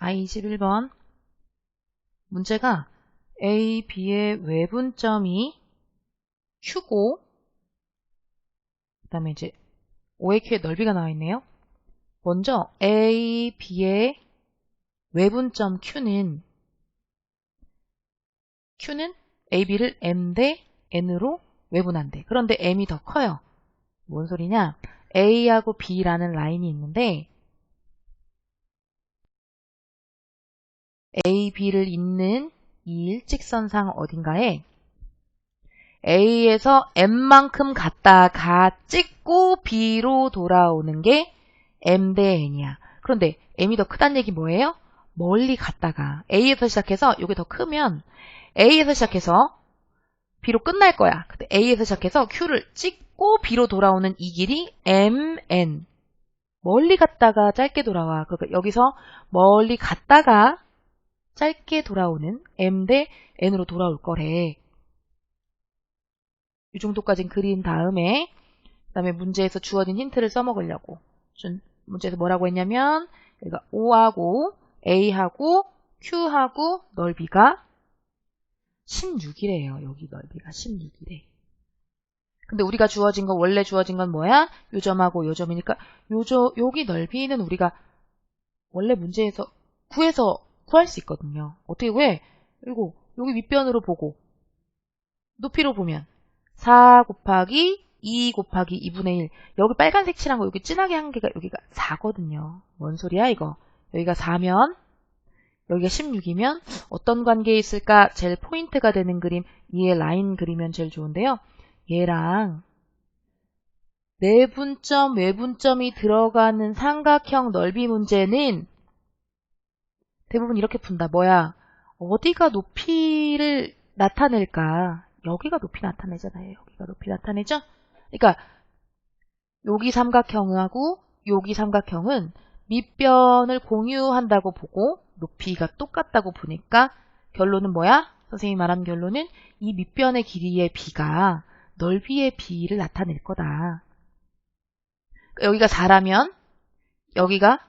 I21번 문제가 A, B의 외분점이 Q고 그 다음에 이제 O의 Q의 넓이가 나와 있네요. 먼저 A, B의 외분점 Q는 Q는 A, B를 M 대 N으로 외분한대. 그런데 M이 더 커요. 뭔 소리냐? A하고 B라는 라인이 있는데 A, B를 잇는 이 일직선상 어딘가에 A에서 M만큼 갔다가 찍고 B로 돌아오는 게 M 대 N이야. 그런데 M이 더 크다는 얘기 뭐예요? 멀리 갔다가 A에서 시작해서 이게 더 크면 A에서 시작해서 B로 끝날 거야. 근데 A에서 시작해서 Q를 찍고 B로 돌아오는 이 길이 M, N. 멀리 갔다가 짧게 돌아와. 그러니까 여기서 멀리 갔다가 짧게 돌아오는 M 대 N으로 돌아올 거래. 이 정도까지는 그린 다음에 그 다음에 문제에서 주어진 힌트를 써먹으려고 문제에서 뭐라고 했냐면 여기가 O하고 A하고 Q하고 넓이가 16이래요. 여기 넓이가 16이래. 근데 우리가 주어진 건 원래 주어진 건 뭐야? 요 점하고 요 점이니까 요저 여기 넓이는 우리가 원래 문제에서 구해서 구할 수 있거든요. 어떻게 왜? 그리고 여기 윗변으로 보고 높이로 보면 4 곱하기 2 곱하기 2분의 1 여기 빨간색 칠한 거 여기 진하게 한 개가 여기가 4거든요. 뭔 소리야 이거? 여기가 4면 여기가 16이면 어떤 관계에 있을까? 제일 포인트가 되는 그림 위에 라인 그리면 제일 좋은데요. 얘랑 내분점, 외분점이 들어가는 삼각형 넓이 문제는 대부분 이렇게 푼다. 뭐야? 어디가 높이를 나타낼까? 여기가 높이 나타내잖아요. 여기가 높이 나타내죠? 그러니까 여기 삼각형하고 여기 삼각형은 밑변을 공유한다고 보고 높이가 똑같다고 보니까 결론은 뭐야? 선생님이 말한 결론은 이 밑변의 길이의 비가 넓이의 비를 나타낼 거다. 여기가 4라면 여기가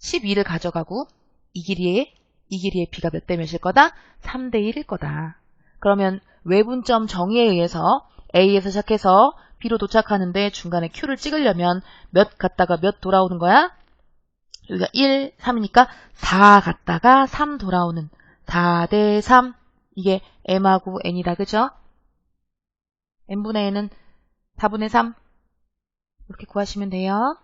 12를 가져가고 이 길이의 이 길이의 비가 몇 대 몇일 거다? 3대 1일 거다. 그러면 외분점 정의에 의해서 A에서 시작해서 B로 도착하는데 중간에 Q를 찍으려면 몇 갔다가 몇 돌아오는 거야? 여기가 1, 3이니까 4 갔다가 3 돌아오는 4 대 3 이게 M하고 N이다 그죠? N분의 N은 4분의 3 이렇게 구하시면 돼요.